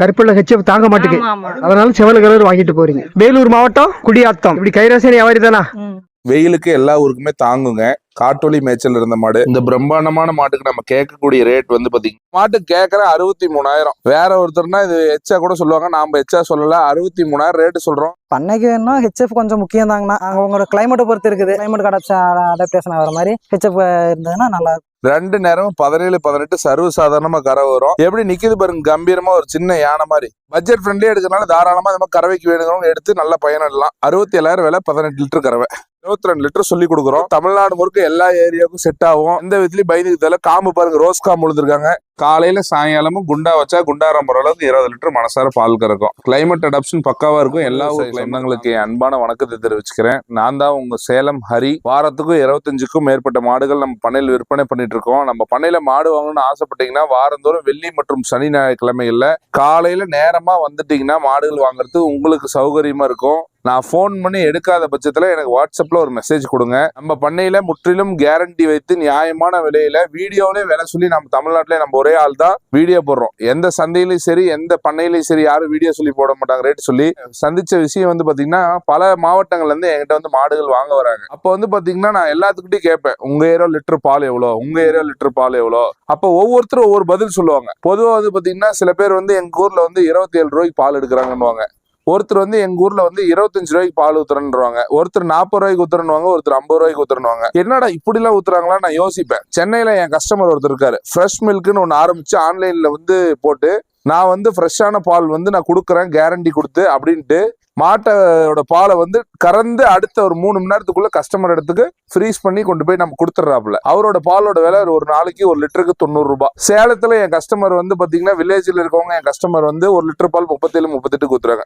கருப்புள்ள HF தாங்க ஆமா அதனால செவல கலர் வாங்கிட்டு போறீங்க. வேலூர் மாவட்டம் குடியாத்தம். இப்படி கைராசி வியாபாரி தானா. வெயிலுக்கு எல்லா ஊருக்குமே தாங்குங்க. காட்டொலி மேய்ச்சல் இருந்த மாடு. இந்த பிரம்மாண்டமான மாட்டுக்கு நம்ம கேட்கக்கூடிய ரேட் வந்து பாத்தீங்கன்னா மாட்டுக்கு கேட்கற அறுபத்தி மூணாயிரம். வேற ஒருத்தர்னா இது எச்சா கூட சொல்லுவாங்க. நாம எச்சா சொல்லல அறுபத்தி மூணாயிரம் ரேட்டு சொல்றோம். பண்ணைக்கு வேணும்னா ஹெச்எஃப் கொஞ்சம் முக்கியம் தாங்கண்ணா. அவங்களோட கிளைமேட்டை பொறுத்து இருக்குது. கிளைமேட் அடாப்டேஷன் ஆகிற மாதிரி ஹெச்எஃப் இருந்ததுன்னா நல்லா இருக்கும். ரெண்டு நேரமும் பதினேழு பதினெட்டு சர்வசாதாரணமா கரை வரும். எப்படி நிக்குது பாருங்க கம்பீரமா ஒரு சின்ன யானை மாதிரி. பட்ஜெட் ஃப்ரெண்ட்லியா எடுக்கிறதுனால தாராளமா இந்த மாதிரி கறவைக்கு வேணுங்கிறவங்க எடுத்து நல்ல பயனிடலாம். அறுபத்தி ஏழாயிரம் விலை பதினெட்டு லிட்டர் கறவை. இருபத்தி ரெண்டு லிட்டர் சொல்லி கொடுக்குறோம். தமிழ்நாடு முழுக்க எல்லா ஏரியாவுக்கும் செட் ஆகும். எந்த விதத்துலயும் பயந்துக்கு தேவை காம்பு பாருங்க ரோஸ் காம்பு உழுதுருக்காங்க. காலையில சாயங்காலமும் குண்டா வச்சா குண்டாரம் போற அளவுக்கு இருபது லிட்டர் மனசார பால் கறக்கும். கிளைமேட் அடாப்ஷன் பக்காவா இருக்கும். எல்லா சொந்தங்களுக்கு என் அன்பான வணக்கத்தை தெரிவிச்சுக்கிறேன். நான் தான் உங்க சேலம் ஹரி. வாரத்துக்கும் இருபத்தஞ்சுக்கும் மேற்பட்ட மாடுகள் நம்ம பண்ணையில் விற்பனை பண்ணிட்டு இருக்கோம் நம்ம பண்ணையில மாடு வாங்கணும்னு ஆசைப்பட்டீங்கன்னா வாரந்தோறும் வெள்ளி மற்றும் சனி ஞாயிற்றுக்கிழமைகள்ல காலையில நேரமா வந்துட்டீங்கன்னா மாடுகள் வாங்குறது உங்களுக்கு சௌகரியமா இருக்கும். நான் ஃபோன் பண்ணி எடுக்காத பட்சத்தில் எனக்கு வாட்ஸ்அப்பில் ஒரு மெசேஜ் கொடுங்க. நம்ம பண்ணையில் முற்றிலும் கேரண்டி வைத்து நியாயமான விலையில் வீடியோவிலே விலை சொல்லி நம்ம தமிழ்நாட்டிலே நம்ம ஒரே ஆள் தான் வீடியோ போடுறோம். எந்த சந்தையிலையும் சரி எந்த பண்ணையிலையும் சரி யாரும் வீடியோ சொல்லி போட மாட்டாங்க ரேட் சொல்லி. சந்தித்த விஷயம் வந்து பார்த்தீங்கன்னா பல மாவட்டங்கள்லேருந்து என்கிட்ட வந்து மாடுகள் வாங்க வராங்க. அப்போ வந்து பார்த்தீங்கன்னா நான் எல்லாத்துக்கிட்டையும் கேட்பேன் உங்கள் ஏரியா லிட்டர் பால் எவ்வளோ? உங்கள் ஏரியா லிட்டர் பால் எவ்வளோ? அப்போ ஒவ்வொருத்தரும் ஒவ்வொரு பதில் சொல்லுவாங்க. பொதுவாக வந்து பார்த்தீங்கன்னா சில பேர் வந்து எங்கள் ஊரில் வந்து இருபத்தி ஏழு ரூபாய்க்கு பால் எடுக்கிறாங்கன்னுவாங்க. ஒருத்தர் வந்து எங்க ஊர்ல வந்து இருபத்தஞ்சு ரூபாய்க்கு பால் ஊத்துறேன்றாங்க ஒருத்தர் நாற்பது ரூபாய்க்கு ஊத்துறனுவாங்க ஒருத்தர் ஐம்பது ரூபாய்க்கு ஊத்துறனுவாங்க என்னடா இப்படி எல்லாம் ஊத்துறாங்களா? நான் யோசிப்பேன். சென்னையில என் கஸ்டமர் ஒருத்தர் இருக்காரு. ஃப்ரெஷ் மில்க்னு ஒன்று ஆரம்பிச்சு ஆன்லைன்ல வந்து போட்டு நான் வந்து ஃப்ரெஷ்ஷான பால் வந்து நான் கொடுக்குறேன் கேரண்டி கொடுத்து அப்படின்ட்டு மாட்டோட பாலை வந்து கறந்து அடுத்த ஒரு மூணு மணி நேரத்துக்குள்ள கஸ்டமர் இடத்துக்கு ஃப்ரீஸ் பண்ணி கொண்டு போய் நம்ம கொடுத்துட்றாப்புல. அவரோட பாலோட விலை ஒரு நாளைக்கு ஒரு லிட்டருக்கு தொண்ணூறு ரூபாய் சேலத்துல என் கஸ்டமர் வந்து பாத்தீங்கன்னா வில்லேஜ்ல இருக்கவங்க என் கஸ்டமர் வந்து ஒரு லிட்டர் பால் முப்பத்தேழு முப்பத்தெட்டு கொடுத்துறாங்க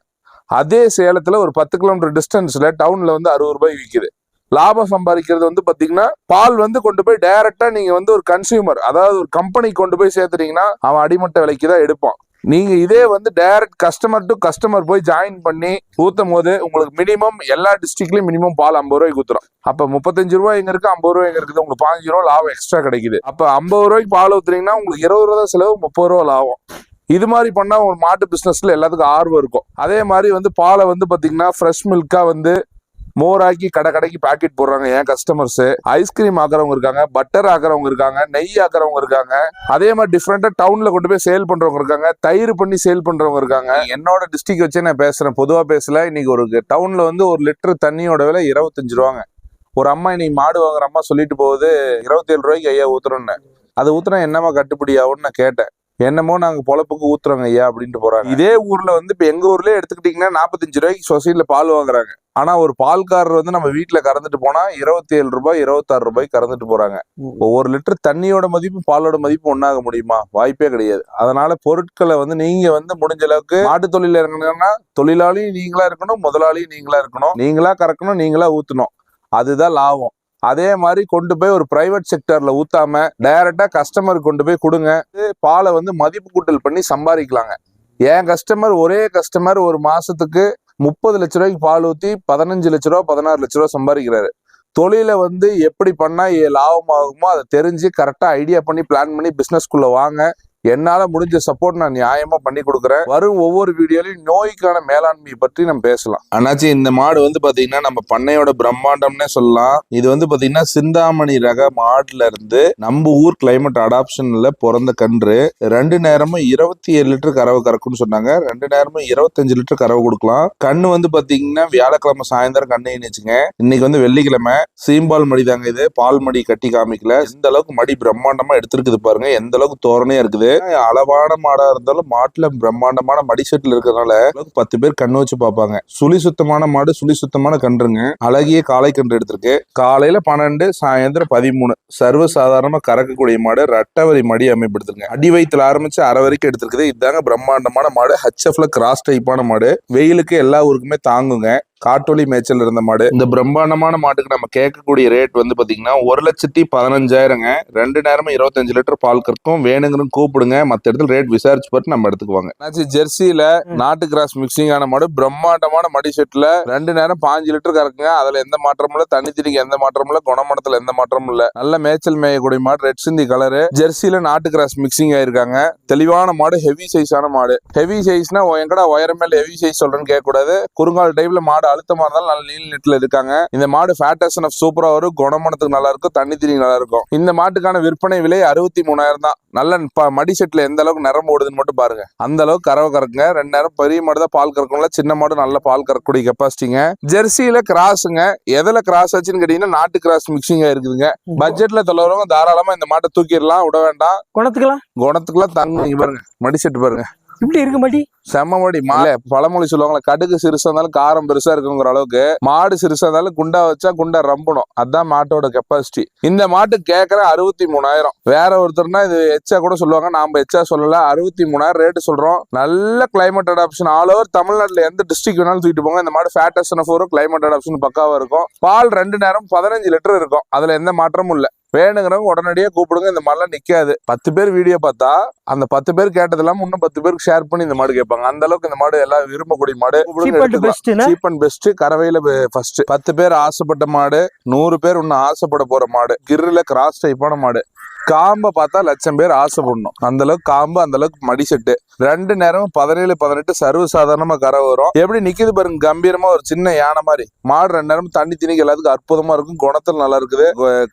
அதே சேலத்துல ஒரு பத்து கிலோமீட்டர் டிஸ்டன்ஸ்ல டவுன்ல வந்து அறுபது ரூபாய் விற்கிது லாபம் சம்பாதிக்கிறது வந்து பாத்தீங்கன்னா பால் வந்து கொண்டு போய் டைரக்டா நீங்க வந்து ஒரு கன்சியூமர் அதாவது ஒரு கம்பெனி கொண்டு போய் சேர்த்துட்டீங்கன்னா அவன் அடிமட்ட விலைக்கு தான் எடுப்பான். நீங்க இதே வந்து டைரக்ட் கஸ்டமர் டு கஸ்டமர் போய் ஜாயின் பண்ணி ஊத்தும் போது உங்களுக்கு மினிமம் எல்லா டிஸ்ட்ரிக்ட்லயும் மினிமம் பால் ஐம்பது ரூபாய்க்கு ஊத்துறோம். அப்ப முப்பத்தஞ்சு ரூபாய் எங்க இருக்கு? ஐம்பது ரூபாய் எங்க இருக்குது உங்களுக்கு பாஞ்சு ரூபா லாபம் எக்ஸ்ட்ரா கிடைக்குது. அப்ப ஐம்பது ரூபாய்க்கு பால் ஊத்துறீங்கன்னா உங்களுக்கு இருபது ரூபா செலவு முப்பது ரூபா லாபம். இது மாதிரி பண்ணால் ஒரு மாட்டு பிஸ்னஸில் எல்லாத்துக்கும் ஆர்வம் இருக்கும். அதே மாதிரி வந்து பாலை வந்து பார்த்தீங்கன்னா ஃப்ரெஷ் மில்காக வந்து மோராக்கி கடை கடைக்கு பாக்கெட் போடுறாங்க என் கஸ்டமர்ஸு ஐஸ்கிரீம் ஆக்குறவங்க இருக்காங்க பட்டர் ஆக்குறவங்க இருக்காங்க நெய் ஆக்குறவங்க இருக்காங்க. அதே மாதிரி டிஃப்ரெண்ட்டாக டவுனில் கொண்டு போய் சேல் பண்ணுறவங்க இருக்காங்க தயிர் பண்ணி சேல் பண்ணுறவங்க இருக்காங்க. என்னோட டிஸ்ட்ரிக் வச்சே நான் பேசுகிறேன் பொதுவாக பேசல. இன்னைக்கு ஒரு டவுனில் வந்து ஒரு லிட்டர் தண்ணியோட விலை இருபத்தஞ்சு ரூபாங்க. ஒரு அம்மா இன்னைக்கு மாடு வாங்குற அம்மா சொல்லிட்டு போகுது இருபத்தி ஏழு ரூபாய்க்கு ஐயா ஊத்துறோன்னு. அது ஊத்துனா என்னமா கட்டுப்படி ஆகும்னு நான் கேட்டேன். என்னமோ நாங்க பொழப்புக்கு ஊத்துறோங்க ஐயா அப்படின்ட்டு போறாங்க. இதே ஊர்ல வந்து இப்ப எங்க ஊர்லயே எடுத்துக்கிட்டீங்கன்னா நாற்பத்தஞ்சு ரூபாய்க்கு சொசைட்டில பால் வாங்குறாங்க. ஆனா ஒரு பால்காரர் வந்து நம்ம வீட்டுல கறந்துட்டு போனா இருபத்தி ஏழு ரூபாய் இருபத்தாறு ரூபாய் கறந்துட்டு போறாங்க. ஒரு லிட்டர் தண்ணியோட மதிப்பு பாலோட மதிப்பு ஒன்னாக முடியுமா? வாய்ப்பே கிடையாது. அதனால பொருட்களை வந்து நீங்க வந்து முடிஞ்ச அளவுக்கு மாட்டு தொழில இருக்கணும்னா தொழிலாளியும் நீங்களா இருக்கணும் முதலாளியும் நீங்களா இருக்கணும். நீங்களா கறக்கணும் நீங்களா ஊத்தணும். அதுதான் லாபம். அதே மாதிரி கொண்டு போய் ஒரு பிரைவேட் செக்டர்ல ஊத்தாம டைரக்டா கஸ்டமருக்கு கொண்டு போய் கொடுங்க. பாலை வந்து மதிப்பு கூட்டல் பண்ணி சம்பாதிக்கலாங்க. என் கஸ்டமர் ஒரே கஸ்டமர் ஒரு மாசத்துக்கு முப்பது லட்ச ரூபாய்க்கு பால் ஊத்தி பதினஞ்சு லட்ச ரூபா பதினாறு லட்ச ரூபா சம்பாதிக்கிறாரு. தொழிலை வந்து எப்படி பண்ணா லாபமாகுமோ லாபம் ஆகுமோ அதை தெரிஞ்சு கரெக்டா ஐடியா பண்ணி பிளான் பண்ணி பிசினஸ்க்குள்ள வாங்க. என்னால் முடிஞ்ச சப்போர்ட் நான் நியாயமாக பண்ணி கொடுக்குறேன். வரும் ஒவ்வொரு வீடியோலையும் நோய்க்கான மேலாண்மையை பற்றி நம்ம பேசலாம். அண்ணாச்சி இந்த மாடு வந்து பார்த்தீங்கன்னா நம்ம பண்ணையோட பிரம்மாண்டம்னே சொல்லலாம். இது வந்து பார்த்தீங்கன்னா சிந்தாமணி ரக மாடுல இருந்து நம்ம ஊர் கிளைமேட் அடாப்ஷனில் பிறந்த கன்று. ரெண்டு நேரமும் இருபத்தி ஏழு லிட்டர் கறவை கறக்கும்னு சொன்னாங்க. ரெண்டு நேரமும் இருபத்தஞ்சு லிட்டர் கறவை கொடுக்கலாம். கண்ணு வந்து பார்த்தீங்கன்னா வியாழக்கிழமை சாயந்தரம் கண்ணு இணைச்சுங்க இன்னைக்கு வந்து வெள்ளிக்கிழமை. சீம்பால் மடி தாங்க இது. பால் மடி கட்டி காமிக்கல. இந்த அளவுக்கு மடி பிரம்மாண்டமாக எடுத்திருக்குது பாருங்க. எந்த அளவுக்கு தோரணையாக இருக்குது. அளவான மாடா இருந்தாலும் மாட்டுல பிரம்மாண்டமான மடி செட்டில் இருக்கிறதுனால பத்து பேர் கண்ணு வச்சு பார்ப்பாங்க. சுழி சுத்தமான மாடு சுழி சுத்தமான கன்றுங்க. அழகிய காலை கன்று எடுத்திருக்கு. காலையில பன்னெண்டு சாயந்தரம் பதிமூணு. சர்வ சாதாரணமா கறக்கக்கூடிய மாடு ரட்டவரி மடி அமைப்படுத்திருங்க அடி வயிற்றுல ஆரம்பிச்சு அரை வரைக்கும் எடுத்திருக்குது. இதாங்க பிரம்மாண்டமான மாடு. ஹச்எஃப்ல கிராஸ் டைப்பான மாடு. வெயிலுக்கு எல்லா ஊருக்குமே தாங்குங்க. காட்டொலி மேய்ச்சல் இருந்த மாடு. இந்த பிரம்மாண்டமான மாட்டுக்கு நம்ம கேட்கக்கூடிய ரேட் வந்து பாத்தீங்கன்னா ஒரு லட்சத்தி பதினஞ்சாயிரங்க. ரெண்டு நேரமும் இருபத்தஞ்சு லிட்டர் பால் கறக்கும். வேணுங்கிறன்னு கூப்பிடுங்க. மத்த இடத்துல ரேட் விசாரிச்சு பார்த்து நம்ம எடுத்துக்குவாங்க. ஜெர்சியில நாட்டு கிராஸ் மிக்சிங் ஆன மாடு. பிரம்மாண்டமான மடி செட்ல ரெண்டு நேரம் பாஞ்சு லிட்டர் கறக்குங்க. அதுல எந்த மாற்றமும் இல்ல. தண்ணி திணிக்கு எந்த மாற்றமும் இல்ல. குணமணத்துல எந்த மாற்றமும் இல்ல. நல்ல மேய்ச்சல் மேயக்கூடிய மாடு. ரெட் சிந்தி கலரு ஜெர்சியில நாட்டு கிராஸ் மிக்சிங் ஆயிருக்காங்க. தெளிவான மாடு ஹெவி சைஸான மாடு. ஹெவி சைஸ்னா எங்கடா உயரம் மேல ஹெவி சைஸ் சொல்றேன்னு கேட்க கூடாது குறுங்கால் டைப்ல மாடு அழுத்தமா இருந்தாலும் நல்ல நீல் நெட்ல இருக்காங்க. இந்த மாடு ஃபேட்டஸ் சூப்பரா வரும். குணமணத்துக்கு நல்லா இருக்கும். தண்ணி திணி நல்லா இருக்கும். இந்த மாட்டுக்கான விற்பனை விலை அறுபத்தி மூணாயிரம் தான். நல்ல மடி செட்ல எந்த அளவுக்கு நிறம் ஓடுதுன்னு மட்டும் பாருங்க. அந்த அளவுக்கு கறவை கறக்குங்க. ரெண்டு நேரம் பெரிய மாடு தான் பால் கறக்கும்ல. சின்ன மாடு நல்ல பால் கறக்கக்கூடிய கெப்பாசிட்டிங்க ஜெர்சியில கிராஸுங்க எதுல கிராஸ் ஆச்சுன்னு கேட்டீங்கன்னா நாட்டு கிராஸ் மிக்சிங்கா இருக்குதுங்க. பட்ஜெட்ல தொலைறவங்க தாராளமா இந்த மாட்டை தூக்கிடலாம். விட வேண்டாம். குணத்துக்கலாம் குணத்துக்குலாம் தங்க பாருங்க. மடி செட்டு பாருங்க. இப்படி இருக்கு மாட்டி? செம்ம மடி மாலை பழமொழி சொல்லுவாங்களே கடுகு சிறுசா இருந்தாலும் காரம் பெருசா இருக்குங்கிற அளவுக்கு மாடு சிறுசா இருந்தாலும் குண்டா வச்சா குண்டா ரம்பணும். அதான் மாட்டோட கெப்பாசிட்டி இந்த மாட்டு கேட்கற அறுபத்தி மூணாயிரம். வேற ஒருத்தர்னா இது எச்சா கூட சொல்லுவாங்க. நாம எச்சா சொல்லல அறுபத்தி மூணாயிரம் ரேட்டு சொல்றோம். நல்ல கிளைமேட் அடாப்ஷன் ஆல் ஓவர் தமிழ்நாட்டுல எந்த டிஸ்ட்ரிக்ட் வேணாலும் தூக்கிட்டு போங்க. இந்த மாடு ஃபேட்டஸ் ஃபோரும் கிளைமேட் அடாப்ஷன் பக்காவா இருக்கும். பால் ரெண்டு நேரம் பதினஞ்சு லிட்டர் இருக்கும். அதுல எந்த மாற்றமும் இல்ல. வேணுங்கிறவங்க உடனடியே கூப்பிடுங்க. இந்த மாதிரிலாம் நிக்காது. பத்து பேர் வீடியோ பார்த்தா அந்த பத்து பேர் கேட்டது இல்லாம இன்னும் பத்து பேருக்கு ஷேர் பண்ணி இந்த மாடு கேட்பாங்க. அந்த அளவுக்கு இந்த மாடு எல்லாம் விரும்பக்கூடிய மாடு. Cheap and best cheap and best கறவையில first பத்து பேர் ஆசைப்பட்ட மாடு நூறு பேர் இன்னும் ஆசைப்பட போற மாடு. கிர்ல கிராஸ் டைப்பான மாடு. காம்பை பார்த்தா லட்சம் பேர் ஆசைப்படணும். அந்த அளவுக்கு காம்பு அந்த அளவுக்கு மடி செட்டு. ரெண்டு நேரம் பதினேழு பதினெட்டு சர்வ சாதாரணமா கரை வரும் எப்படி நிக்குது பாருங்க கம்பீரமா ஒரு சின்ன யானை மாதிரி. மாடு ரெண்டு நேரம் தண்ணி திணிக்க எல்லாத்துக்கும் அற்புதமா இருக்கும். குணத்தில் நல்லா இருக்குது.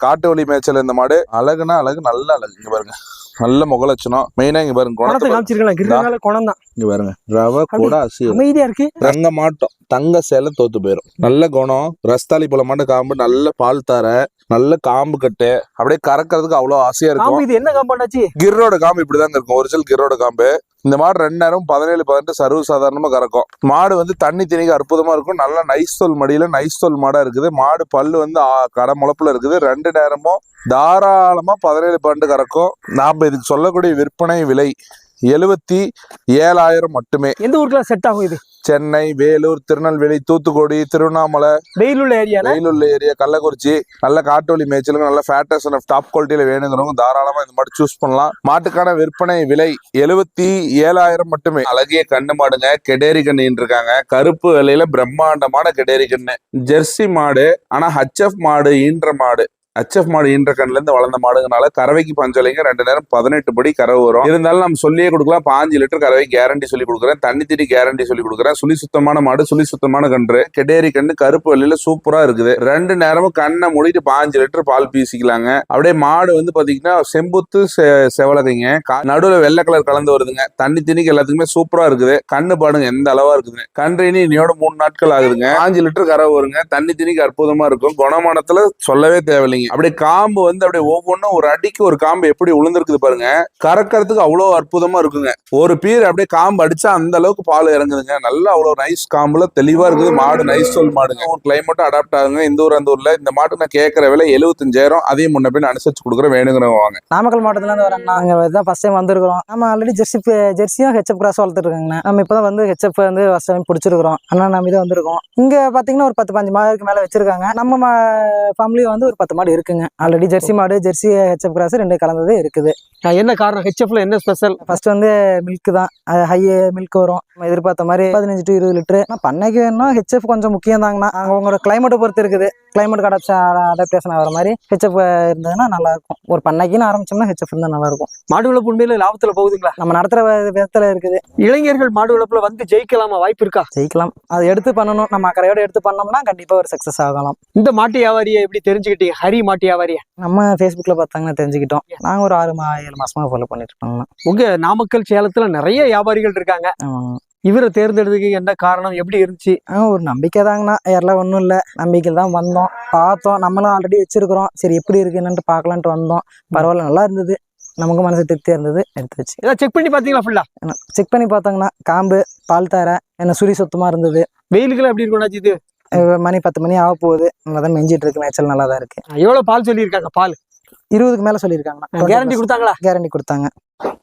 காட்டு வழி மேய்ச்சல் இந்த மாடு. அழகுனா அழகு நல்ல அழகு. இங்க பாருங்க. நல்ல முகலட்சணம் மெயினா இங்க பாருங்க குணத்தை. காமிச்சிருக்கலாம். கிருஷ்ணால குணம் தான் இங்க பாருங்க ரவை கூட அசி அமைதியா இருக்கு. தங்க மாட்டோம் தங்க சேலை தோத்து போயிரும். நல்ல குணம் ரஸ்தாளி போல மாட்டு காம்பு நல்ல பால் தர நல்ல காம்பு கட்டு அப்படியே கறக்கிறதுக்கு அவ்வளவு ஆசையா இருக்கும். இது என்ன காம்பாண்டாச்சு கிர்ரோட காம்பு இப்படிதாங்க இருக்கும். ஒரிஜினல் கிர்ரோட காம்பு. இந்த மாடு ரெண்டு நேரம் பதினேழு பதினெட்டு சர்வ சாதாரணமாக கறக்கும். மாடு வந்து தண்ணி திணிக்க அற்புதமாக இருக்கும். நல்லா நைஸ் தோல் மடியில நைஸ் தோல் இருக்குது. மாடு பல்லு வந்து கடை முளப்பில் இருக்குது. ரெண்டு நேரமும் தாராளமாக பதினேழு பன்னெண்டு கறக்கும். நாம் இதுக்கு சொல்லக்கூடிய விற்பனை விலை எழுபத்தி ஏழாயிரம் மட்டுமே. எந்த ஊருக்குலாம் செட் ஆகும் இது? சென்னை வேலூர் திருநெல்வேலி தூத்துக்குடி திருவண்ணாமலை வெயில் உள்ள ஏரியால வெயிலுள்ள ஏரியா கள்ளக்குறிச்சி நல்ல காட்டோலி மேய்ச்சலுக்கு நல்ல ஃபேட்டஸ் டாப் குவாலிட்டியில வேணுங்கிறவங்க தாராளமா இந்த மாடு சூஸ் பண்ணலாம். மாட்டுக்கான விற்பனை விலை எழுபத்தி ஏழாயிரம் மட்டுமே. அழகிய கண்ணு மாடுங்க கெடேரி கண்ணின்னு இருக்காங்க கருப்பு விலையில பிரம்மாண்டமான கெடேரி கண்ணு. ஜெர்சி மாடு ஆனா ஹச்எஃப் மாடு ஈன்ற மாடு. ஹச்எஃப் மாடு ஈன்ற கண்ணிலேருந்து வளர்ந்த மாடுங்கனால கறவைக்கு பஞ்சலைங்க. ரெண்டு நேரம் பதினெட்டு படி கறவை வரும். இருந்தாலும் நம்ம சொல்லியே கொடுக்கலாம். பாஞ்சு லிட்டர் கறவை கேரண்டி சொல்லி கொடுக்குறேன். தண்ணி திரி கேரண்டி சொல்லி கொடுக்குறேன். சுழி சுத்தமான மாடு சுழி சுத்தமான கன்று. கெடேரி கண்ணு கருப்பு வெளியில சூப்பரா இருக்குது. ரெண்டு நேரமும் கண்ணை மூடிட்டு பாஞ்சு லிட்டர் பால் பீசிக்கலாங்க. அப்படியே மாடு வந்து பாத்தீங்கன்னா செம்புத்து செ- செவலகைங்க. நடுவுல வெள்ளை கலர் கலந்து வருதுங்க. தண்ணி திணிக்கு எல்லாத்துக்குமே சூப்பரா இருக்குது. கண்ணு பாடுங்க எந்த அளவா இருக்குதுங்க கன்று இனி இன்னையோட மூணு நாட்கள் ஆகுதுங்க. பாஞ்சு லிட்டர் கறவை வருங்க. தண்ணி திணிக்கு அற்புதமா இருக்கும். குணமானத்துல சொல்லவே தேவையில்லைங்க. அப்படியே காம்பு வந்து அப்படியே ஒவ்வொன்றும் ஒரு அடிக்கு ஒரு காம்பு எப்படி உளுந்திருக்குது பாருங்க. கறக்கிறதுக்கு அவ்வளோ அற்புதமா இருக்குங்க. ஒரு பீர் அப்படியே காம்பு அடிச்சா அந்த அளவுக்கு பால் இறங்குதுங்க. நல்லா அவ்வளோ நைஸ் காம்புல தெளிவா இருக்குது. மாடு நைஸ் சொல் மாடுங்க. ஒரு கிளைமேட்டும் அடாப்ட் ஆகுங்க. இந்த ஊர் அந்த ஊர்ல இந்த மாட்டு நான் கேட்கற விலை எழுபத்தஞ்சாயிரம் அதையும் முன்ன பின்ன அனுசரிச்சு கொடுக்குறேன் வேணுங்கிறவங்க வாங்க. நாமக்கல் மாவட்டத்துல இருந்து வரேன் நாங்க தான் ஃபர்ஸ்ட் டைம் வந்திருக்கிறோம். நம்ம ஆல்ரெடி ஜெர்சி ஜெர்சியும் ஹெச்எப் கிராஸ் வளர்த்துட்டு நம்ம இப்பதான் வந்து ஹெச்எப் வந்து ஃபர்ஸ்ட் டைம் பிடிச்சிருக்கிறோம். அண்ணா நம்ம இதை வந்திருக்கோம். இங்க பாத்தீங்கன்னா ஒரு பத்து பாஞ்சு மாடுக்கு மேல வச்சிருக்காங்க. நம்ம ஃபேமிலி வந்து ஒரு பத்து மாடு இருக்குங்க. ஆல்ரெடி ஜெர்சி மாடு ஜெர்சி ஹெச்எப் கிராஸ் ரெண்டு கலந்தது இருக்குது. என்ன காரணம்? ஹெச்எஃப்ல என்ன ஸ்பெஷல் ஃபர்ஸ்ட் வந்து மில்க் தான். ஹை மில்க் வரும். நம்ம எதிர்பார்த்த மாதிரி பதினஞ்சு டு இருபது லிட்டரு. பண்ணைக்கு வேணும்னா ஹெச்எஃப் கொஞ்சம் முக்கியம் தாங்கண்ணா. அவங்களோட கிளைமேட்டை பொறுத்து இருக்குது. கிளைமேட் அடாப்ஷன் அடாப்டேஷன் ஆகிற மாதிரி ஹெச்எஃப் இருந்ததுன்னா நல்லா இருக்கும். ஒரு பண்ணைக்குன்னு ஆரம்பிச்சோம்னா ஹெச்எஃப் இருந்தால் நல்லா இருக்கும். மாடு வளர்ப்பு உண்மையில லாபத்துல போகுதுங்களா? நம்ம நடத்துற விதத்துல இருக்குது. இளைஞர்கள் மாடு வளர்ப்புல வந்து ஜெயிக்கலாமா? வாய்ப்பு இருக்கா? ஜெயிக்கலாம். அதை எடுத்து பண்ணணும். நம்ம அக்கறையோட எடுத்து பண்ணோம்னா கண்டிப்பா ஒரு சக்சஸ் ஆகலாம். இந்த மாட்டு வியாபாரியை எப்படி தெரிஞ்சுக்கிட்டீங்க? ஹரி மாட்டு வியாபாரியா நம்ம ஃபேஸ்புக்ல பார்த்தாங்கன்னா தெரிஞ்சுக்கிட்டோம். நாங்க ஒரு ஆறு மா ஏழு மாசமா ஃபாலோ பண்ணிட்டு இருக்கோம்னா உங்க நாமக்கல் சேலத்துல நிறைய வியாபாரிகள் இருக்காங்க. இவரை தேர்ந்தெடுத்ததுக்கு என்ன காரணம்? எப்படி இருந்துச்சு? ஒரு நம்பிக்கை தாங்கண்ணா. யாரெல்லாம் ஒன்றும் இல்லை. நம்பிக்கையில் தான் வந்தோம். பார்த்தோம். நம்மளும் ஆல்ரெடி வச்சிருக்கிறோம். சரி எப்படி இருக்கு என்னன்ட்டு பார்க்கலான்ட்டு வந்தோம். பரவாயில்ல நல்லா இருந்தது. நமக்கு மனசு திருப்தியாக இருந்தது. எடுத்து வச்சு. ஏதாவது செக் பண்ணி பாத்தீங்களா ஃபுல்லா செக் பண்ணி பார்த்தாங்கன்னா காம்பு பால் தார என்ன சுரி சுத்தமாக இருந்தது. வெயிலுக்குலாம் எப்படி இருக்கும் இது மணி பத்து மணி ஆக போகுது. நல்லா தான் மெஞ்சிட்டு இருக்கு. மேய்ச்சல் நல்லா தான் இருக்கு எவ்வளவு பால் சொல்லியிருக்காங்க? பால். இருபதுக்கு மேலே சொல்லியிருக்காங்கண்ணா. கேரண்டி கொடுத்தாங்களா? கேரண்டி கொடுத்தாங்க.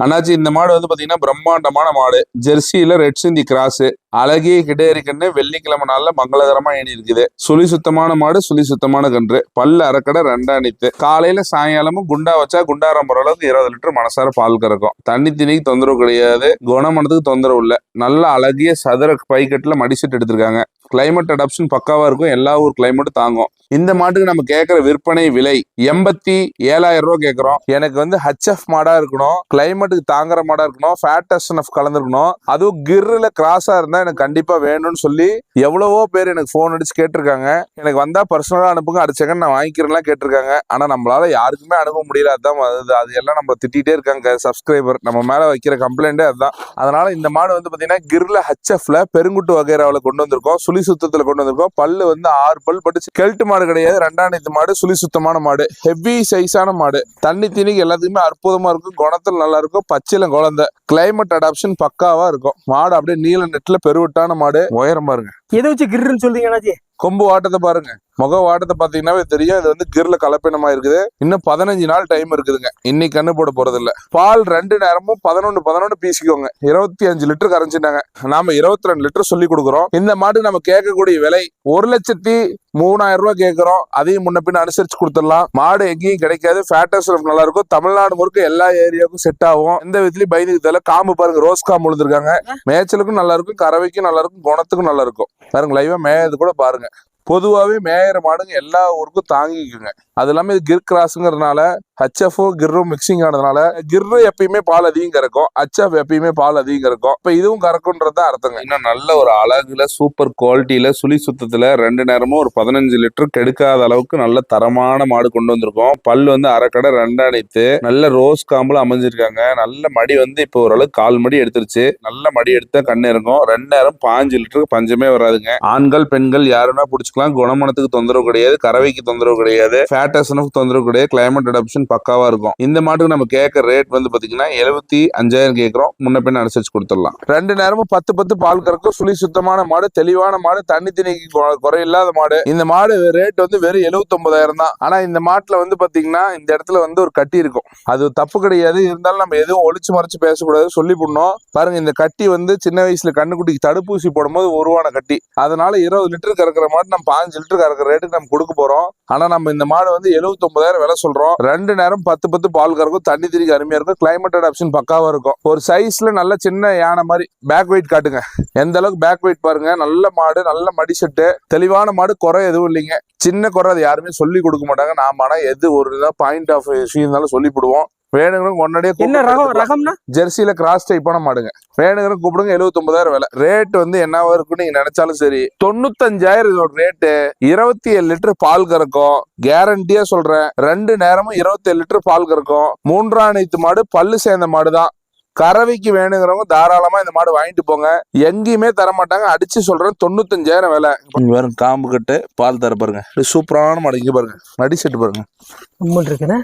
அண்ணாச்சி இந்த மாடு வந்து பாத்தீங்கன்னா பிரம்மாண்டமான மாடு. ஜெர்சியில ரெட் சிந்தி கிராஸ் அழகிய கிடேரி கண்ணு வெள்ளிக்கிழமை நாள்ல மங்களகரமா இனி இருக்குது சுழி சுத்தமான மாடு சுழி சுத்தமான கன்று. பல்லு அரைக்கடை ரெண்டாணித்து காலையில சாயங்காலமும் குண்டா வச்சா குண்டாரம் போற அளவுக்கு இருபது லிட்டர் மனசார பால் கறக்கும். தண்ணி திணிக்கு தொந்தரவு கிடையாது. குணமனத்துக்கு தொந்தரவு இல்ல. நல்ல அழகிய சதுர பைக்கெட்ல மடிசெட் எடுத்திருக்காங்க. கிளைமேட் அடாப்ஷன் பக்காவா இருக்கும். எல்லா ஊர் கிளைமேட்டும் தாங்கும். இந்த மாட்டுக்கு நம்ம கேட்குற விற்பனை விலை எண்பத்தி ஏழாயிரம் ரூபாய் கேட்கறோம் எனக்கு வந்து ஹச்எஃப் மாடா இருக்கணும். கிளைமேட்டுக்கு தாங்குற மாடா இருக்கணும். ஃபேட் எஸ்என்எஃப் கலந்துருக்கணும். அதுவும் கிர்ல கிராஸா இருந்தா எனக்கு கண்டிப்பா வேணும்னு சொல்லி எவ்வளவோ பேர் எனக்கு ஃபோன் அடிச்சு கேட்டிருக்காங்க. எனக்கு வந்தா பர்சனலா அனுப்புங்க அடுத்த செகண்ட் நான் வாங்கிக்கிறேன்லாம் கேட்டிருக்காங்க. ஆனா நம்மளால யாருக்குமே அனுப்ப முடியல. அதுதான் அது அது எல்லாம் நம்ம திட்டிகிட்டே இருக்காங்க சப்ஸ்கிரைபர் நம்ம மேல வைக்கிற கம்ப்ளைண்ட்டே அதுதான். அதனால இந்த மாடு வந்து பாத்தீங்கன்னா கிர்ல ஹச்எஃப்ல பெருங்குட்டு வகைராவில் கொண்டு வந்திருக்கோம். சுழி சுத்தத்துல கொண்டு வந்திருக்கோம். பல்லு வந்து ஆறு பல் பட்டு கெல்ட்டு மாடு கிடையாது. ரெண்டாயிரத்து மாடு சுழி சுத்தமான மாடு. ஹெவி சைஸான மாடு. தண்ணி தீனிக்கு எல்லாத்துக்குமே அற்புதமா இருக்கும். குணத்தில் நல்லா இருக்கும். பச்சையில குழந்தை. கிளைமேட் அடாப்ஷன் பக்காவா இருக்கும். மாடு அப்படியே நீல நெட்ல பெருவிட்டான மாடு. உயரம் பாருங்க. எதை வச்சு கிர்ன்னு சொல்றீங்க கொம்பு வாட்டத்தை பாருங்க. முக வாட்டத்தை பாத்தீங்கன்னாவே தெரியும். இது வந்து கிர்ல கலப்பினமா இருக்குது. இன்னும் பதினஞ்சு நாள் டைம் இருக்குதுங்க. இன்னைக்கு கண்ணு போட போறது இல்ல பால் ரெண்டு நேரமும் பதினொன்னு பதினொன்னு பீசிக்கோங்க. இருபத்தி அஞ்சு லிட்டர் கரைஞ்சிட்டாங்க. நாம இருபத்தி ரெண்டு லிட்டர் சொல்லி கொடுக்குறோம். இந்த மாடு நம்ம கேட்கக்கூடிய விலை ஒரு லட்சத்தி மூணாயிரம் ரூபாய் கேட்கறோம் அதையும் முன்ன பின்ன அனுசரிச்சு கொடுத்துடலாம். மாடு எங்கேயும் கிடைக்காது. ஃபேட்டஸ் நல்லா இருக்கும். தமிழ்நாடு முழுக்க எல்லா ஏரியாவுக்கும் செட் ஆகும். எந்த விதத்துலயும் பயந்துக்கு தெரியல காம்பு பாருங்க. ரோஸ் காம்பு விழுந்திருக்காங்க. மேய்ச்சலுக்கும் நல்லா இருக்கும். கறவைக்கும் நல்லா இருக்கும். குணத்துக்கும் நல்லா இருக்கும். பாருங்க லைவா மேயது கூட பாருங்க. பொதுவாகவே மேயிற மாடுங்க எல்லா ஊருக்கும் தாங்கிக்குங்க. அது இல்லாம இது கிர் கிராஸுங்கிறதுனால ஹச்எஃப்பும் கிர்ரும் மிக்சிங் ஆனதுனால கிர்ரு எப்பயுமே பால் அதிகம் கறக்கும். ஹச்எஃப் எப்பயுமே பால் அதிகம் கறக்கும். இப்ப இதுவும் கறக்கும்ன்றது தான் அர்த்தங்க. இன்னும் நல்ல ஒரு அழகுல சூப்பர் குவாலிட்டியில சுழி சுத்தத்துல ரெண்டு நேரமும் ஒரு பதினஞ்சு லிட்டர் கெடுக்காத அளவுக்கு நல்ல தரமான மாடு கொண்டு வந்திருக்கோம். பல் வந்து அரைக்கடை ரெண்டடித்து நல்ல ரோஸ் காம்புல அமைஞ்சிருக்காங்க. நல்ல மடி வந்து இப்போ ஓரளவுக்கு கால் மடி எடுத்துருச்சு. நல்ல மடி எடுத்தா கண்ணு இருக்கும் ரெண்டு நேரம் பாஞ்சு லிட்டருக்கு பஞ்சமே வராதுங்க. ஆண்கள் பெண்கள் யாருன்னா பிடிச்சிக்கலாம். குணமனத்துக்கு தொந்தரவு கிடையாது. கறவைக்கு தொந்தரவு கிடையாது. ஃபேட்டஸ்னுக்கு தொந்தரவு கிடையாது. கிளைமேட் அடாப்ஷன் பக்காவா இருக்கும். இந்த மாட்டுக்கு நம்ம கேட்க ரேட் வந்து பாத்தீங்கன்னா எழுபத்தி அஞ்சாயிரம் கேட்கறோம். முன்ன பின்ன அனுசரிச்சு கொடுத்துடலாம். ரெண்டு நேரமும் பத்து பத்து பால் கறக்கும் சுழி சுத்தமான மாடு தெளிவான மாடு தண்ணி திணிக்கு குறை இல்லாத மாடு. இந்த மாடு ரேட் வந்து வெறும் எழுபத்தி ஒன்பதாயிரம் தான். ஆனா இந்த மாட்டுல வந்து பாத்தீங்கன்னா இந்த இடத்துல வந்து ஒரு கட்டி இருக்கும். அது தப்பு கிடையாது. இருந்தாலும் நம்ம எதுவும் ஒழிச்சு மறைச்சு பேசக்கூடாது. சொல்லி போடணும். பாருங்க இந்த கட்டி வந்து சின்ன வயசுல கண்ணுக்குட்டிக்கு தடுப்பூசி போடும்போது உருவான கட்டி. அதனால இருபது லிட்டர் கறக்கிற மாடு நம்ம பாஞ்சு லிட்டர் கறக்கிற ரேட்டுக்கு நம்ம கொடுக்க போறோம். ஆனா நம்ம இந்த மாடு வந்து எழுபத்தி ஒன்பதாயிரம் விலை சொல்றோம். ரெண்டு நேரம் பத்து பத்து பால் கறக்கும் தண்ணி திரிக்கு அருமையா இருக்கும். கிளைமேட் ஆப்ஷன் பக்காவா இருக்கும். ஒரு சைஸ்ல நல்ல சின்ன யானை மாதிரி பேக் வெயிட் காட்டுங்க. எந்த அளவுக்கு பேக் வெயிட் பாருங்க. நல்ல மாடு நல்ல மடி செட்டு. தெளிவான மாடு குறை எதுவும் இல்லைங்க. சின்ன குறை அது யாருமே சொல்லி கொடுக்க மாட்டாங்க. நாம ஆனா எது ஒரு பாயிண்ட் ஆஃப் விஷயம் இருந்தாலும் சொல்லிவிடுவோம் வேணுங்கிறவங்க என்ன ரகம். ரகம்னா? ஜெர்சியில கிராஸ் டைப்பான மாடுங்க வேணுங்கிற கூப்பிடுங்க எழுபத்தி ஒன்பதாயிரம் விலை. ரேட் வந்து என்னவா இருக்குன்னு நீங்க நினைச்சாலும் சரி. தொண்ணூத்தஞ்சாயிரம் இதோட ரேட்டு இருபத்தி ஏழு லிட்டர் பால் கறக்கும். கேரண்டியா சொல்றேன். ரெண்டு நேரமும் இருபத்தி ஏழு லிட்டர் பால் கறக்கும். மூன்றாம் மாடு பல்லு சேர்ந்த மாடு தான் கறவைக்கு வேணுங்கிறவங்க தாராளமா இந்த மாடு வாங்கிட்டு போங்க. எங்கேயுமே தர மாட்டாங்க அடிச்சு சொல்றேன் தொண்ணூத்தஞ்சாயிரம் விலை. இங்க பாருங்க காம்பு கட்டு பால் தர பாருங்க. இது சூப்பரான மாடு இங்க பாருங்க. நடி செட்டு பாருங்க.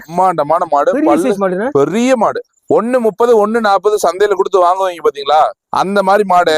அம்மாண்டமான மாடு பெரிய மாடு. ஒண்ணு முப்பது ஒண்ணு நாற்பது சந்தையில கொடுத்து வாங்குவீங்க பாத்தீங்களா? அந்த மாதிரி மாடு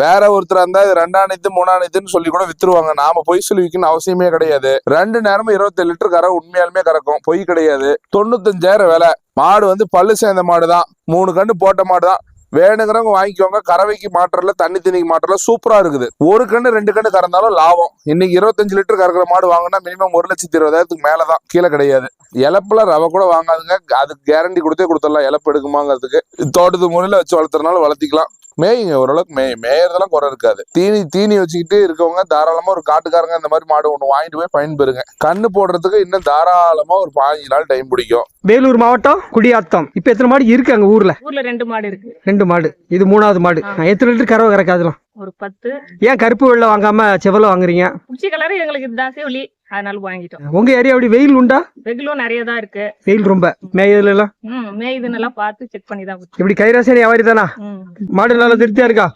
வேற ஒருத்தர் இருந்தா இது ரெண்டாணித்து மூணாணித்துன்னு சொல்லி கூட வித்துருவாங்க. நாம பொய் சொல்லி விற்கணும் அவசியமே கிடையாது. ரெண்டு நேரமும் இருபத்தி லிட்டர் கரை உண்மையாலுமே கறக்கும். பொய் கிடையாது. தொண்ணூத்தஞ்சாயிரம் விலை. மாடு வந்து பல்லு சேர்ந்த மாடு தான் மூணு கண்டு போட்ட மாடு தான் வேணுங்கிறவங்க வாங்கிக்கோங்க. கறவைக்கு மாற்றல தண்ணி தண்ணிக்கு மாற்றல சூப்பரா இருக்குது. ஒரு கண்ணு ரெண்டு கண்ணு கறந்தாலும் லாபம். இன்னைக்கு இருபத்தஞ்சு லிட்டர் கறக்கிற மாடு வாங்கினா மினிமம் ஒரு லட்சத்தி இருபதாயிரத்துக்கு மேலதான். கீழே கிடையாது. இழப்புல ரவை கூட வாங்காதுங்க. அதுக்கு கேரண்டி கொடுத்தே கொடுத்துடலாம். இழப்பு எடுக்குமாங்கிறதுக்கு. தோட்டத்து முறையில வச்சு வளர்த்துறதுனால வளர்த்திக்கலாம். மேயுங்க ஓரளவுக்கு மேய். மேயறதெல்லாம் குறை இருக்காது. தீனி தீனி வச்சுக்கிட்டு இருக்கவங்க தாராளமா ஒரு காட்டுக்காரங்க இந்த மாதிரி மாடு ஒண்ணு வாங்கிட்டு போய் பயன்பெறுங்க கண்ணு போடுறதுக்கு இன்னும் தாராளமா ஒரு பாஞ்சு நாள் டைம் பிடிக்கும். வேலூர் மாவட்டம் குடியாத்தம். இப்ப எத்தனை மாடு இருக்கு அங்க ஊர்ல? ஊர்ல ரெண்டு மாடு இருக்கு. ரெண்டு மாடு. இது மூணாவது மாடு. எத்தனை லிட்டர் கறவை கறக்காதுலாம்? ஒரு பத்து. ஏன் கருப்பு வெள்ளை வாங்காம செவல வாங்குறீங்க? குச்சி கலர் எங்களுக்கு இதுதான் செவிலி. அதனால வாங்கிட்டோம். உங்க ஏரியா அப்படி வெயில் உண்டா? வெகுலும் நிறைய தான் இருக்கு. வெயில் ரொம்ப. மேயதுல எல்லாம் ம் மேய்துன்னு எல்லாம் பார்த்து செக் பண்ணி தான் குச்சி இப்படி கைராசனி வியாபாரி தானா? மாடு நல்லா திருப்தியா இருக்கா.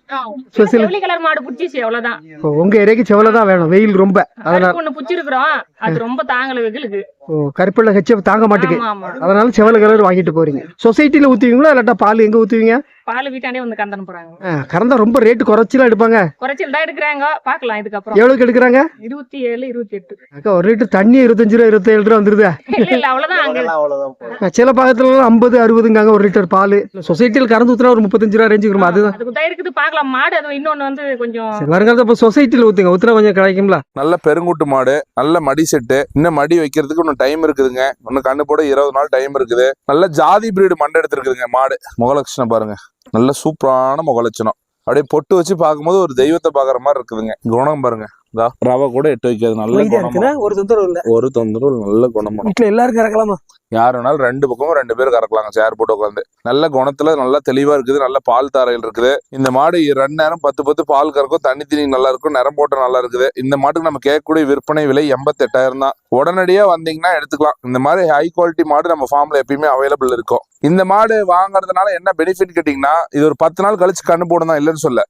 செவிலி கலர் மாடு புடிச்சிச்சு அவ்வளவுதான். உங்க ஏரியாக்கு செவல தான் வேணும். வெயில் ரொம்ப. அதனால ஒண்ணு புடிச்சிருக்கிறோம். அது ரொம்ப தாங்கல வெகுலுக்கு ஓ கருப்புள்ள ஹெச்எஃப் தாங்க ஆமா அதனால செவல கலர் வாங்கிட்டு போறீங்க. சொசைட்டில ஊத்துவீங்களா இல்லாட்டா பால் எங்க ஊத்துவீங்க? பால் வீட்டாண்டே வந்து கந்தன போறாங்க. கறந்தா ரொம்ப ரேட்டு குறைச்சிலாம் எடுப்பாங்க. குறைச்சல் தான் எடுக்கிறாங்க. பாக்கலாம் இதுக்கப்புறம். எவ்வளவுக்கு எடுக்கிறாங்க? இருபத்தி ஏழு இருபத்தி எட்டு அக்கா ஒரு லிட்டர் தண்ணி இருபத்தஞ்சு ரூபா இருபத்தேழு ரூபா வந்துருதா. இல்ல இல்ல அவ்வளவுதான் அங்க. சில பாகத்துல ஐம்பது அறுபதுங்காங்க ஒரு லிட்டர் பால். சொசைட்டியில் கறந்து ஊத்துனா ஒரு முப்பத்தஞ்சு ரூபா ரேஞ்சுக்கு வரும் அதுதான். இருக்குது பாக்கலாம். மாடு அது இன்னொன்னு வந்து கொஞ்சம் சரி, வருங்காலத்துல இப்போ சொசைட்டியில் ஊத்துங்க. ஊத்துனா கொஞ்சம் கிடைக்கும்ல. நல்ல பெருங்குட்டு மாடு நல்ல மடி செட்டு. இன்னும் மடி வைக்கிறதுக்கு இன்னும் டைம் இருக்குதுங்க. இன்னும் கண்ணு போட இருபது நாள் டைம் இருக்குது. நல்ல ஜாதி பிரீடு மண்டை எடுத்திருக்குதுங்க மாடு. முகலட்சணம் பாருங்க. நல்ல சூப்பரான முகலட்சணம். அப்படியே பொட்டு வச்சு பார்க்கும்போது ஒரு தெய்வத்தை பாக்குற மாதிரி இருக்குதுங்க. குணம் பாருங்க. ரவை கூட எட்டு வைக்காது. நல்ல ஒரு தொந்தரவு இல்ல? ஒரு தொந்தரவு நல்ல குணமா வீட்டுல எல்லாருக்கும் இறக்கலாமா யார் வேணாலும் ரெண்டு பக்கமும் ரெண்டு பேர் கறக்கலாங்க. சேர் போட்டு உட்காந்து நல்ல குணத்துல நல்லா தெளிவா இருக்குது. நல்ல பால் தாரையில் இருக்குது. இந்த மாடு ரெண்டு நேரம் பத்து பத்து பால் கறக்கும். தண்ணி தண்ணி நல்லா இருக்கும். நிறம் போட்ட நல்லா இருக்குது. இந்த மாட்டுக்கு நம்ம கேட்கக்கூடிய விற்பனை விலை எண்பத்தி எட்டாயிரம் தான். உடனடியா வந்தீங்கன்னா எடுத்துக்கலாம். இந்த மாதிரி ஹை குவாலிட்டி மாடு நம்ம ஃபார்ம்ல எப்பயுமே அவைலபிள் இருக்கும். இந்த மாடு வாங்குறதுனால என்ன பெனிஃபிட் கேட்டீங்கன்னா இது ஒரு பத்து நாள் கழிச்சு கண்ணு போடும் தான் இல்லைன்னு சொல்ல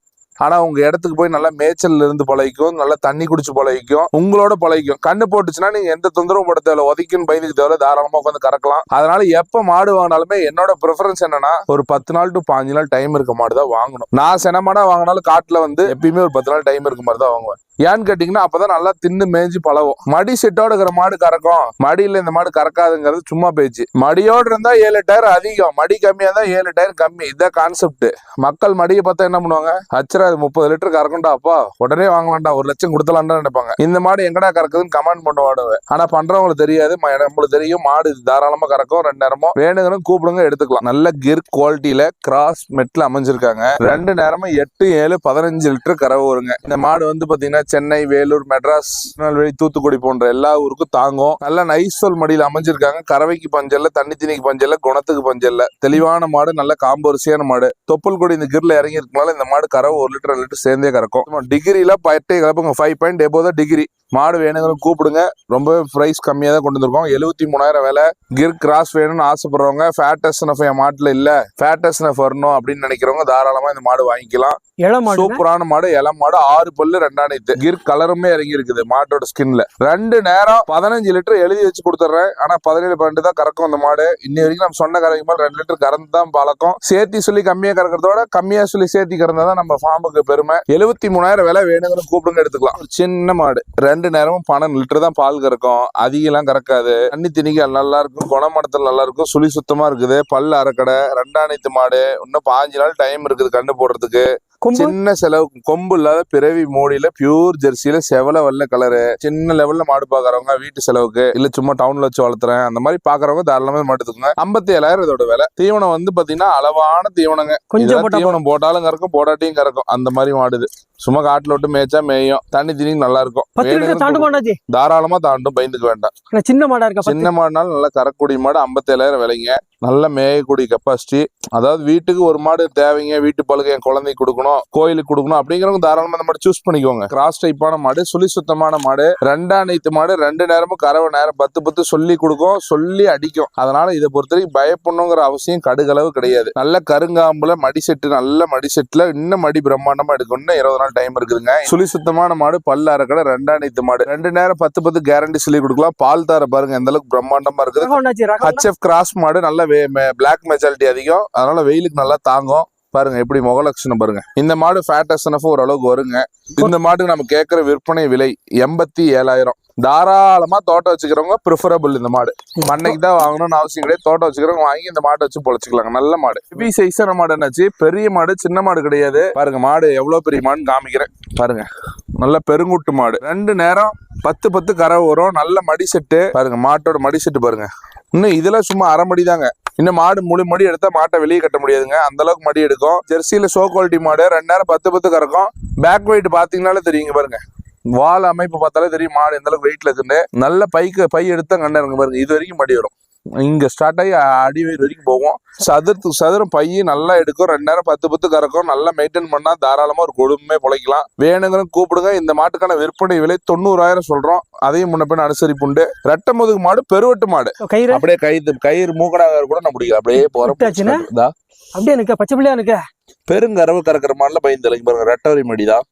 ஆனா உங்க இடத்துக்கு போய் நல்லா மேய்ச்சல்ல இருந்து பழகிக்கும் நல்லா தண்ணி குடிச்சு பழகிக்கும் உங்களோட பழகிக்கும் கண்ணு போட்டுச்சுன்னா நீங்க எந்த தொந்தரவும் பட தேவையில்ல. ஒதுக்கின்னு பயந்துக்கு தேவையில்ல. தாராளமா உட்காந்து கறக்கலாம். அதனால எப்ப மாடு வாங்கினாலுமே என்னோட ப்ரிஃபரன்ஸ் என்னன்னா ஒரு பத்து நாள் டு பாஞ்சு நாள் டைம் இருக்க மாடு தான் வாங்கணும். நான் சென வாங்கினாலும் காட்டுல வந்து எப்பயுமே ஒரு பத்து நாள் டைம் இருக்க மாதிரி தான் வாங்குவேன். ஏன்னு கேட்டீங்கன்னா அப்பதான் நல்லா தின்னு மேய்ஞ்சு பழகும். மடி செட்டோட இருக்கிற மாடு கறக்கும். மடியில இந்த மாடு கறக்காதுங்கிறது சும்மா பேச்சு. மடியோடு இருந்தா ஏழு டயர் அதிகம். மடி கம்மியா தான் ஏழு டயர் கம்மி. இதான் கான்செப்ட் மக்கள் மடியை பார்த்தா என்ன பண்ணுவாங்க? அச்சரா அது முப்பது லிட்டர் கறக்கும்டா அப்பா. உடனே வாங்கலாம்டா ஒரு லட்சம் கொடுத்தலாம்டா நினைப்பாங்க. இந்த மாடு எங்கடா கறக்குதுன்னு கமெண்ட் பண்ணுவாடுவேன் ஆனா பண்றவங்களுக்கு தெரியாது நம்மளுக்கு தெரியும் மாடு இது தாராளமா கறக்கும் ரெண்டு நேரமும். வேணுங்கன்னு கூப்பிடுங்க எடுத்துக்கலாம். நல்ல கிர் குவாலிட்டியில கிராஸ் மெட்ல அமைஞ்சிருக்காங்க. ரெண்டு நேரமும் எட்டு ஏழு பதினஞ்சு லிட்டர் கறவு வருங்க. இந்த மாடு வந்து பாத்தீங்கன்னா சென்னை வேலூர் மெட்ராஸ் திருநெல்வேலி தூத்துக்குடி போன்ற எல்லா ஊருக்கும் தாங்கும். நல்ல நைசோல் மடியில் அமைஞ்சிருக்காங்க. கறவைக்கு பஞ்சல்ல தண்ணி தண்ணிக்கு பஞ்சல்ல குணத்துக்கு பஞ்சல்ல. தெளிவான மாடு நல்ல காம்பரிசியான மாடு. தொப்புள் கொடி இந்த கிரில் இறங்கி இருக்கனால இந்த மாடு கறவை ஒரு லிட்டர் ரெண்டு லிட்டர் சேர்ந்தே கறக்கும். டிகிரியில் பட்டை கலப்புங்க. ஃபைவ் பாயிண்ட் எபோ தான் டிகிரி மாடு வேணுங்கிறவங்க கூப்பிடுங்க. ரொம்ப பிரைஸ் கம்மியாக தான் கொண்டு வந்திருக்கோம். எழுபத்தி மூணாயிரம் விலை. கிர் கிராஸ் வேணும்னு ஆசைப்படுறவங்க ஃபேட்டஸ் என் மாட்டுல இல்ல. ஃபேட்டஸ் வரணும் அப்படின்னு நினைக்கிறவங்க தாராளமா இந்த மாடு வாங்கிக்கலாம். சூப்பரான மாடு இளம் மாடு. ஆறு பல்லு ரெண்டாணித்து கிர் கலருமே இறங்கி இருக்குது மாட்டோட ஸ்கின்ல ரெண்டு நேரம் பதினஞ்சு லிட்டர் எழுதி வச்சு கொடுத்துட்றேன் ஆனா பதினேழு பன்னெண்டு தான் கறக்கும் அந்த மாடு. இன்னி வரைக்கும் நம்ம சொன்ன கறவைக்கு மேல ரெண்டு லிட்டர் கறந்து தான் பழக்கம். சேர்த்தி சொல்லி கம்மியா கறக்கிறதோட கம்மியா சொல்லி சேர்த்தி கறந்தா தான் நம்ம ஃபார்முக்கு பெருமை. எழுபத்தி மூணாயிரம் விலை வேணுங்கிற கூப்பிடுங்க எடுத்துக்கலாம். ஒரு சின்ன மாடு. ரெண்டு நேரமும் பன்னெண்டு லிட்டர் தான் பால் கறக்கும். அதிகம்லாம் கறக்காது. தண்ணி திணிக்க நல்லா இருக்கும் குணமடத்தில் நல்லா இருக்கும் சுழி சுத்தமா இருக்குது. பல்லு அரைக்கடை ரெண்டாணித்து மாடு இன்னும் பாஞ்சு நாள் டைம் இருக்குது கண்ணு போடுறதுக்கு. சின்ன செலவு கொம்பு இல்லாத பிறவி மூடியில பியூர் ஜெர்சியில செவல வெள்ளை கலரு சின்ன லெவல்ல மாடு பாக்குறவங்க வீட்டு செலவுக்கு இல்ல சும்மா டவுன்ல வச்சு வளர்த்துறேன் அந்த மாதிரி பாக்குறவங்க தாராளமா மாடு எடுத்துக்கோங்க. ஐம்பத்தி ஏழாயிரம் இதோட விலை. தீவனம் வந்து பாத்தீங்கன்னா அளவான தீவனங்க. கொஞ்சம் தீவனம் போட்டாலும் கறக்கும் போடாட்டியும் கறக்கும். அந்த மாதிரி மாடுது சும்மா காட்டுல விட்டு மேய்ச்சா மேயும். தண்ணி தண்ணி நல்லா இருக்கும் பத்து லிட்டர் வேணுங்கிறவங்க தாண்டு மாட்டாச்சு? தாராளமா தாண்டும் பயந்துக்க வேண்டாம். சின்ன மாடா இருக்கா சின்ன மாடுனாலும் நல்லா கறக்கூடிய மாடு ஐம்பத்தேழாயிரம் விலைங்க. நல்ல மேயக்கூடிய கெப்பாசிட்டி அதாவது வீட்டுக்கு ஒரு மாடு தேவைங்க வீட்டு பழுக்க என் குழந்தைக்கு கொடுக்கணும் கோயிலுக்கு கொடுக்கணும் அப்படிங்கிறவங்க தாராளமா அந்த மாடு சூஸ் பண்ணிக்கோங்க. கிராஸ் டைப்பான மாடு சுழி சுத்தமான மாடு ரெண்டா நைத்து மாடு ரெண்டு நேரமும் கறவை நேரம் பத்து பத்து சொல்லி கொடுக்கும் சொல்லி அடிக்கும். அதனால இதை பொறுத்த வரைக்கும் பயப்படணுங்கிற அவசியம் கடுகளவு கிடையாது. நல்ல கருங்காம்புல மடி செட்டு நல்ல மடி செட்டுல இன்னும் மடி பிரம்மாண்டமா எடுக்கணும்னு இருபது நாள் டைம் இருக்குதுங்க. சுழி சுத்தமான மாடு பல்லு அரைக்கடை ரெண்டா நைத்து மாடு. ரெண்டு நேரம் பத்து பத்து கேரண்டி சொல்லி கொடுக்கலாம். பால் தார பாருங்க எந்த அளவுக்கு பிரம்மாண்டமா இருக்குது. ஹச்எஃப் கிராஸ் மாடு நல்ல பிளாக் மெஜாரிட்டி அதிகம். அதனால வெயிலுக்கு நல்லா தாங்கும். பாருங்க எப்படி முகலட்சணம் பாருங்க. இந்த மாடு ஃபேட்டஸ்னஃப் ஓரளவுக்கு வருங்க. இந்த மாட்டுக்கு நம்ம கேட்குற விற்பனை விலை எண்பத்தி ஏழாயிரம். தாராளமா தோட்டம் வச்சுக்கிறவங்க ப்ரிஃபரபிள் இந்த மாடு. மண்ணைக்கு தான் வாங்கணும்னு அவசியம் கிடையாது. தோட்டம் வச்சுக்கிறவங்க வாங்கி இந்த மாட்டை வச்சு பொழைச்சிக்கலாங்க. நல்ல மாடு. ஹெவி சைஸான மாடு என்னாச்சு? பெரிய மாடு சின்ன மாடு கிடையாது. பாருங்க மாடு எவ்வளோ பெரிய மாடுன்னு காமிக்கிறேன். பாருங்க நல்ல பெருங்குட்டு மாடு. ரெண்டு நேரம் பத்து பத்து கரை வரும் நல்ல மடி செட்டு. பாருங்க மாட்டோட மடி செட்டு பாருங்க. இன்னும் இதெல்லாம் சும்மா அரை மடி தாங்க. இன்னும் மாடு முழு மடி எடுத்தா மாட்டை வெளியே கட்ட முடியாதுங்க. அந்த அளவுக்கு மடி எடுக்கும். ஜெர்சியில சோ குவாலிட்டி மாடு. ரெண்டு நேரம் பத்து பத்து கறக்கும். பேக் வெயிட் பாத்தீங்கன்னாலே தெரியுங்க பாருங்க. வால் அமைப்பு பார்த்தாலே தெரியும் மாடு எந்த அளவுக்கு வெயிட்ல இருக்குன்னு. நல்ல பைக்கு பை எடுத்தா கண்டாருங்க பாருங்க. இது வரைக்கும் மடி வரும். இங்க ஸ்டார்ட் ஆகி அடி வயிறு வரைக்கும் போவோம் சதுரத்து சதுரம் பைய நல்லா எடுக்கும். ரெண்டு நேரம் பத்து பத்து கறக்கும். நல்லா மெயின்டைன் பண்ணா தாராளமா ஒரு குடும்பமே பிழைக்கலாம். வேணுங்கிற கூப்பிடுங்க. இந்த மாட்டுக்கான விற்பனை விலை தொண்ணூறாயிரம் சொல்றோம். அதையும் முன்ன பின்ன அனுசரிப்பு உண்டு. ரெட்டை முதுகு மாடு பெருவெட்டு மாடு. அப்படியே கயிறு கயிறு மூக்கடாக கூட நம்ம பிடிக்கல. அப்படியே விட்டாச்சுன்னா? அப்படியே எனக்கு பச்சை பிள்ளையா எனக்கு பெருங்கரவு கறக்கிற மாடுல பயந்து பாருங்க ரெட்டவரி மடிதான்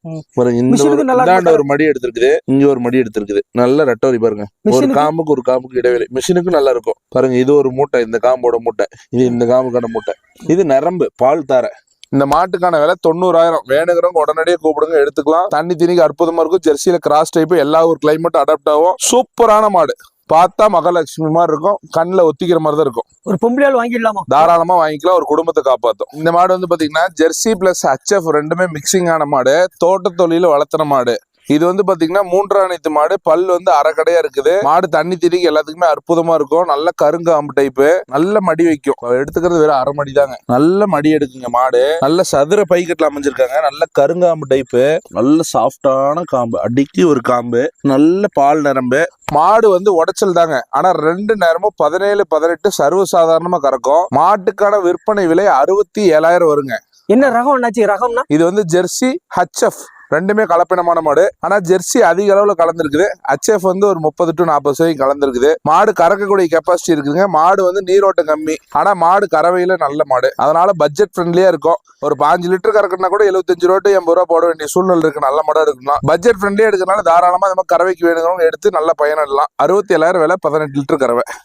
இந்த ஒரு-. ஒரு மடி எடுத்திருக்குது. இங்க ஒரு மடி எடுத்திருக்குது. நல்ல ரெட்டவரி பாருங்க. ஒரு காம்புக்கு ஒரு காம்புக்கு இடைவெளி. மிஷினுக்கு நல்லா இருக்கும். பாருங்க இது ஒரு மூட்டை இந்த காம்போட மூட்டை இது இந்த காம்புக்கான மூட்டை. இது நரம்பு பால் தார. இந்த மாட்டுக்கான விலை தொண்ணூறாயிரம். வேணுங்கிறவங்க உடனடியே கூப்பிடுங்க எடுத்துக்கலாம். தண்ணி திணிக்கு அற்புதமா இருக்கும். ஜெர்சியில கிராஸ் டைப் எல்லா ஊர் கிளைமேட் அடாப்ட் ஆகும். சூப்பரான மாடு. பார்த்தா மகாலட்சுமி மாதிரி இருக்கும். கண்ணில் ஒத்திக்கிற மாதிரி தான் இருக்கும். ஒரு பொம்பளையால் வாங்கிடலாமா? தாராளமா வாங்கிக்கலாம். ஒரு குடும்பத்தை காப்பாத்தும். இந்த மாடு வந்து பாத்தீங்கன்னா ஜெர்சி பிளஸ் ஹச்எஃப் ரெண்டுமே மிக்சிங் ஆன மாடு. தோட்ட தொழில வளர்த்துன மாடு. இது வந்து பாத்தீங்கன்னா மூன்றாணித்து மாடு. பல் வந்து அரைக்கடையா இருக்குது. மாடு தண்ணி திரிக்கு எல்லாத்துக்குமே அற்புதமா இருக்கும். நல்ல கருங்காம்பு டைப்பு நல்ல மடி வைக்கும். எடுத்துக்கிறது வெறும் அரை மடி தாங்க. நல்ல மடி எடுக்குங்க மாடு. நல்ல சதுர பைக்கெட்ல அமைஞ்சிருக்காங்க. நல்ல கருங்காம்பு டைப்பு நல்ல சாஃப்டான காம்பு. அடிக்கி ஒரு காம்பு. நல்ல பால் நரம்பு. மாடு வந்து உடைச்சல் தாங்க. ஆனா ரெண்டு நேரமும் பதினேழு பதினெட்டு சர்வசாதாரணமா கறக்கும். மாட்டுக்கான விற்பனை விலை அறுபத்தி ஏழாயிரம் வருங்க. என்ன ரகம் என்னாச்சு? ரகம்னா? இது வந்து ஜெர்சி ஹச்எஃப் ரெண்டுமே கலப்பினமான மாடு. ஆனா ஜெர்சி அதிக அளவுல கலந்துருக்குது. ஹச்எஃப் வந்து ஒரு முப்பது டு நாற்பது சதவீதம் கலந்துருக்குது. மாடு கறக்கக்கூடிய கெப்பாசிட்டி இருக்குதுங்க. மாடு வந்து நீரோட்டம் கம்மி. ஆனா மாடு கறவையில நல்ல மாடு. அதனால பட்ஜெட் ஃப்ரெண்ட்லியா இருக்கும். ஒரு பாஞ்சு லிட்டர் கறக்குனா கூட எழுபத்தஞ்சு ரூபா டு எண்பது ரூபா போட வேண்டிய சூழ்நிலை இருக்கு. நல்ல மாடா இருக்குன்னா பட்ஜெட் ஃப்ரெண்ட்லியா எடுக்கிறனால தாராளமா நம்ம மாதிரி கறவைக்கு வேணுங்கிறவங்க எடுத்து நல்ல பயனிடலாம். அறுபத்தி ஏழாயிரம் விலை பதினெட்டு லிட்டர் கறவை.